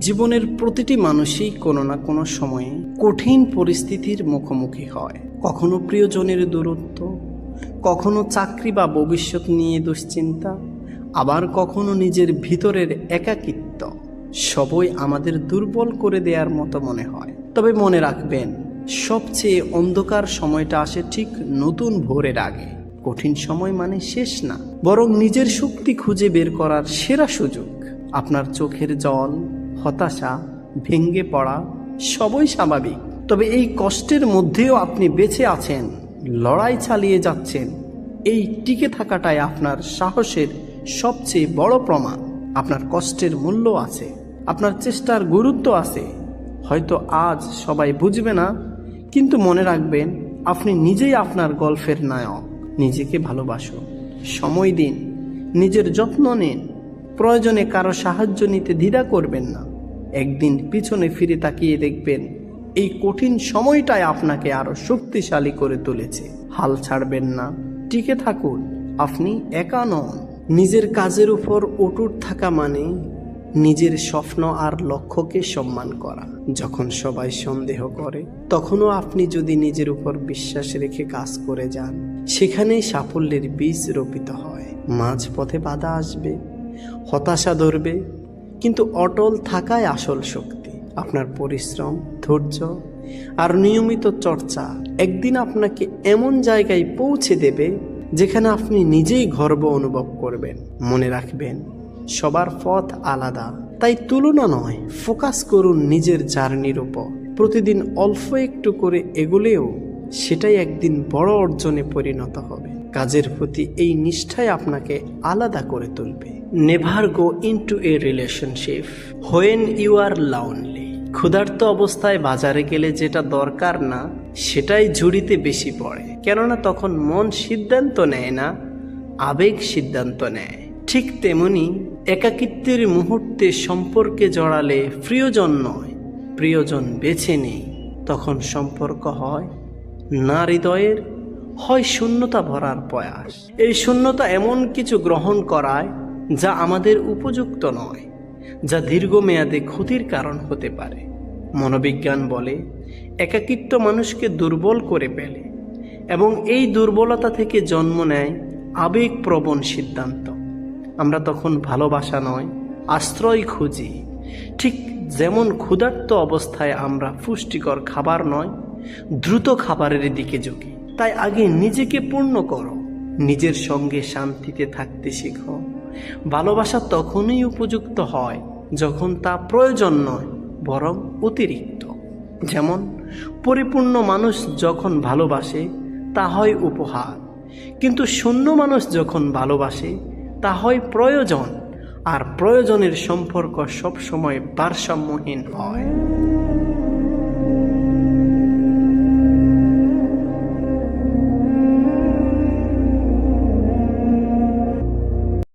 জীবনের প্রতিটি মানুষই কোনো না কোনো সময়ে কঠিন পরিস্থিতির মুখোমুখি হয়। কখনো প্রিয়জনের দূরত্ব, কখনো চাকরি বা ভবিষ্যৎ নিয়ে দুশ্চিন্তা, আবার কখনো নিজের ভিতরের একাকিত্ব, সবই আমাদের দুর্বল করে দেওয়ার মতো মনে হয়। তবে মনে রাখবেন, সবচেয়ে অন্ধকার সময়টা আসে ঠিক নতুন ভোরের আগে। কঠিন সময় মানে শেষ না, বরং নিজের শক্তি খুঁজে বের করার সেরা সুযোগ। আপনার চোখের জল হতাশা ভেঙ্গে পড়া, সবই স্বাভাবিক। তবে এই কষ্টের মধ্যেও আপনি বেঁচে আছেন, লড়াই চালিয়ে যাচ্ছেন। এই টিকে থাকাটাই আপনার সাহসের সবচেয়ে বড় প্রমাণ। আপনার কষ্টের মূল্য আছে, আপনার চেষ্টার গুরুত্ব আছে। হয়তো আজ সবাই বুঝবে না, কিন্তু মনে রাখবেন, আপনি নিজেই আপনার গল্পের নায়ক। নিজেকে ভালোবাসুন সময় দিন, নিজের যত্ন নিন। প্রয়োজনে কারও সাহায্য নিতে দ্বিধা করবেন না। একদিন পিছনে ফিরে তাকিয়ে দেখবেন, এই কঠিন সময়টাই আপনাকে আরও শক্তিশালী করে তুলেছে। হাল ছাড়বেন না। টিকে থাকুন। আপনি একা নন। নিজের কাজের উপর অটুট থাকা মানে নিজের স্বপ্ন আর লক্ষ্যকে সম্মান করা। যখন সবাই সন্দেহ করে, তখনও আপনি যদি নিজের উপর বিশ্বাস রেখে কাজ করে যান, সেখানেই সাফল্যের বীজ রোপিত হয়। মাঝপথে বাধা আসবে। হতাশা ধরবে। কিন্তু অটল থাকাই আসল শক্তি। আপনার পরিশ্রম, ধৈর্য আর নিয়মিত চর্চা একদিন আপনাকে এমন জায়গায় পৌঁছে দেবে যেখানে আপনি নিজেই গর্ব অনুভব করবেন, মনে রাখবেন সবার পথ আলাদা। তাই তুলনা নয়, ফোকাস করুন নিজের জার্নির উপর। প্রতিদিন অল্প একটু করে এগুলেও সেটাই একদিন বড় অর্জনে পরিণত হবে। কাজের প্রতি এই নিষ্ঠায় আপনাকে আলাদা করে তুলবে। Never go into a relationship. When you are lonely. ক্ষুধার্ত অবস্থায় বাজারে গেলে যেটা দরকার না, সেটাই ঝুড়িতে বেশি পড়ে। কেননা তখন মন সিদ্ধান্ত নেয় না, আবেগ সিদ্ধান্ত নেয়। ঠিক তেমনি একাকিত্বের মুহূর্তে সম্পর্কে জড়ালে প্রিয়জন নয়, প্রিয়জন বেছে নেই, তখন সম্পর্ক হয় না হৃদয়ের, হয় শূন্যতা ভরার প্রয়াস। এই শূন্যতা এমন কিছু গ্রহণ করায় যা আমাদের উপযুক্ত নয়, যা দীর্ঘমেয়াদে ক্ষতির কারণ হতে পারে। মনোবিজ্ঞান বলে, একাকিত্ব মানুষকে দুর্বল করে ফেলে এবং এই দুর্বলতা থেকে জন্ম নেয় আবেগপ্রবণ সিদ্ধান্ত। আমরা তখন ভালোবাসা নয়, আশ্রয় খুঁজি। ঠিক যেমন ক্ষুধার্ত অবস্থায় আমরা পুষ্টিকর খাবার নয় দ্রুত খাবারের দিকে ঝুঁকি। তাই আগে নিজেকে পূর্ণ করো। নিজের সঙ্গে শান্তিতে থাকতে শেখো। ভালোবাসা তখনই উপযুক্ত হয় যখন তা প্রয়োজন নয়, বরং অতিরিক্ত। যেমন, পরিপূর্ণ মানুষ যখন ভালোবাসে, তা হয় উপহার। কিন্তু শূন্য মানুষ যখন ভালোবাসে, তা হয় প্রয়োজন। আর প্রয়োজনের সম্পর্ক সবসময় ভারসাম্যহীন হয়।